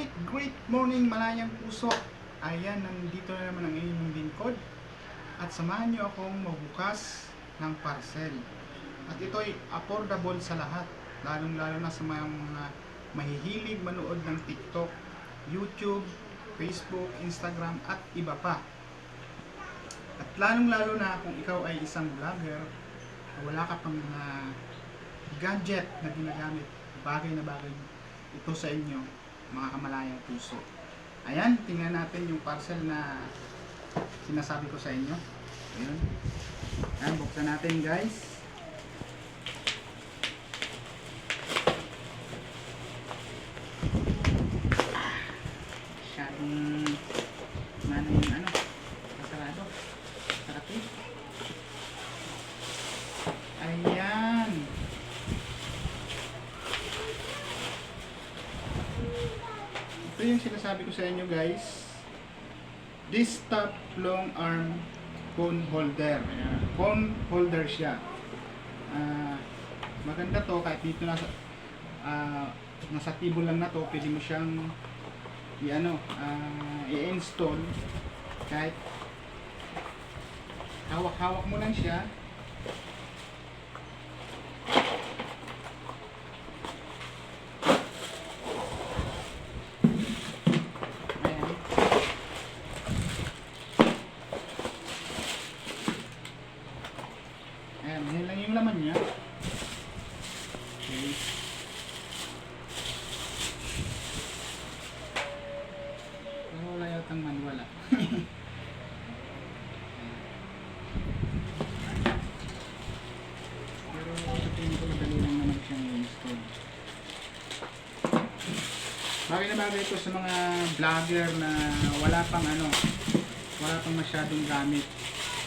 Great, great morning malayang puso. Ayan, nandito na naman ang inyong lingkod. At samahan niyo akong magbukas ng parcel. At ito ay affordable sa lahat. Lalong-lalo na sa mga, mga mahihilig manood ng TikTok, YouTube, Facebook, Instagram at iba pa. At lalong-lalo na kung ikaw ay isang vlogger, wala ka pang mga gadget na ginagamit, bagay na bagay ito sa inyo, mga kamalayang puso. Ayan, tingnan natin yung parcel na sinasabi ko sa inyo. Ayun. Ayan, buksan natin guys. Masyadong ano yung ano, kasarado. Sarap eh. Ayan. Ito yung sinasabi ko sa inyo guys. This top long arm phone holder. Ayan. Phone holder siya. Ah, maganda to kahit dito nasa ah, nasa table lang na to, pwede mo siyang i-ano, ah, i-install kahit hawak-hawak mo lang siya Ayan. Ayan, yun lang yung laman niya. Okay. Pero wala yatang manual ah. Pero sa tingin ko madali lang naman siyang i-install. Bagay na bagay ito sa mga vlogger na wala pang ano, wala pang masyadong gamit.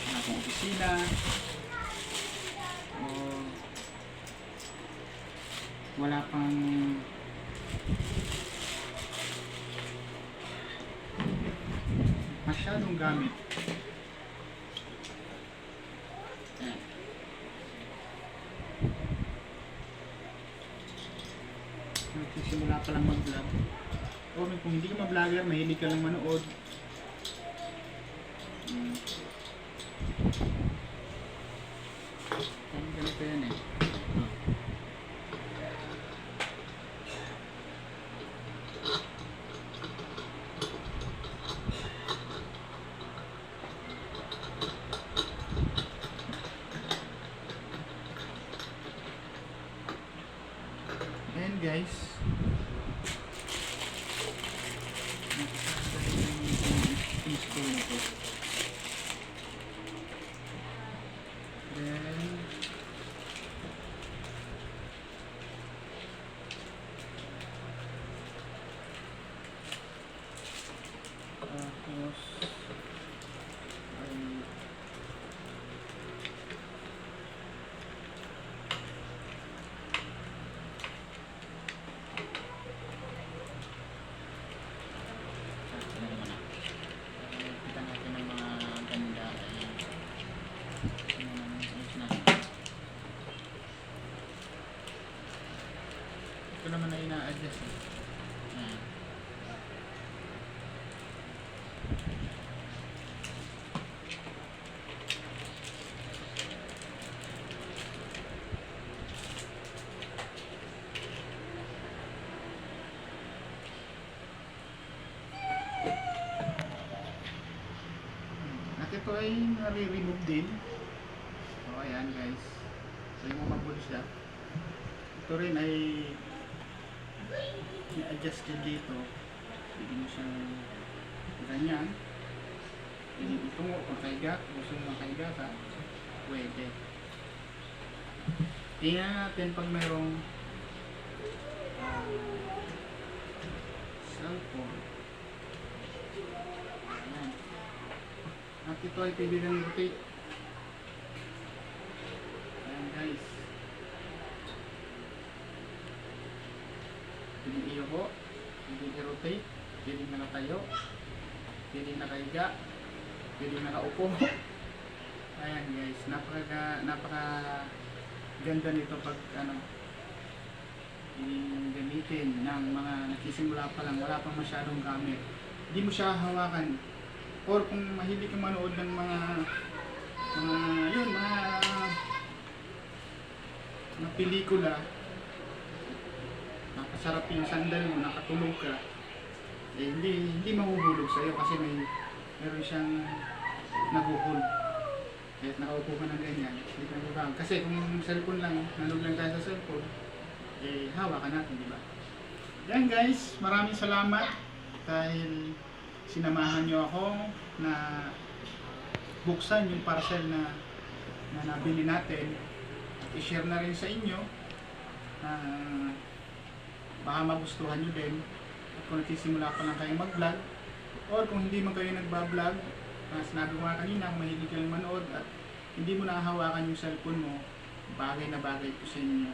Wala pang opisina. Wala pang masyadong gamit. Nagsisimula pa lang mag-vlog. O kung hindi ka ma-vlogger, mahilig ka lang manood. Hmm. Ganito yan eh. Guys. Ayan. At ito ay nare-remove din. O ayan guys. So yung mababol siya. Ito rin ay i-adjust din dito. Pwede mo siyang ganyan. Pwede itungo kung kaiga. Gusto mo makaiga ka. Pwede. Tingnan natin pag mayroong ah, cellphone. Ayan. At ito ay pwede rin rotate. Ayan guys. Pwede i-yuko. Pwede i-rotate. Pwede nakatayo. Pwede nakaiga. Pwede nakaupo. Ayan guys. Napaka, napaka ganda nito pag ano gamitin ng mga nagsisimula pa lang, wala pang masyadong gamit. Hindi mo siya hawakan. Or kung mahilig ka manood ng mga mga yun, mga mga pelikula, nakasarap yung sandal mo, nakatulog ka, eh, hindi, hindi mahuhulog sa'yo kasi may meron siyang naguhul. Kahit nakaupo ka ng ganyan, hindi ka mababago. Kasi kung cellphone lang, nalog lang tayo sa cellphone, eh, hawakan natin, di ba? Yan guys, maraming salamat dahil sinamahan nyo ako na buksan yung parcel na na nabili natin at i-share na rin sa inyo na baka magustuhan nyo din. At kung nagsisimula pa lang kayong mag-vlog or kung hindi man kayo nagba-vlog na sinabi ko nga kanina kung mahilig kayong manood at hindi mo nahahawakan yung cellphone mo bagay na bagay po sa inyo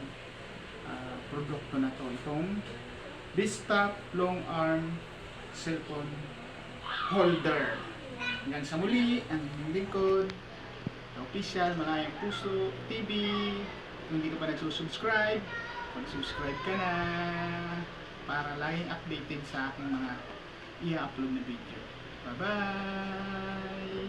ah, produkto na to. Itong Vista Long Arm Cellphone Holder. Hanggang sa muli ang lingkod official Malayang Puso TV kung hindi ka pa nagsusubscribe mag-subscribe ka na para laging updated sa aking mga i-upload na video. Bye bye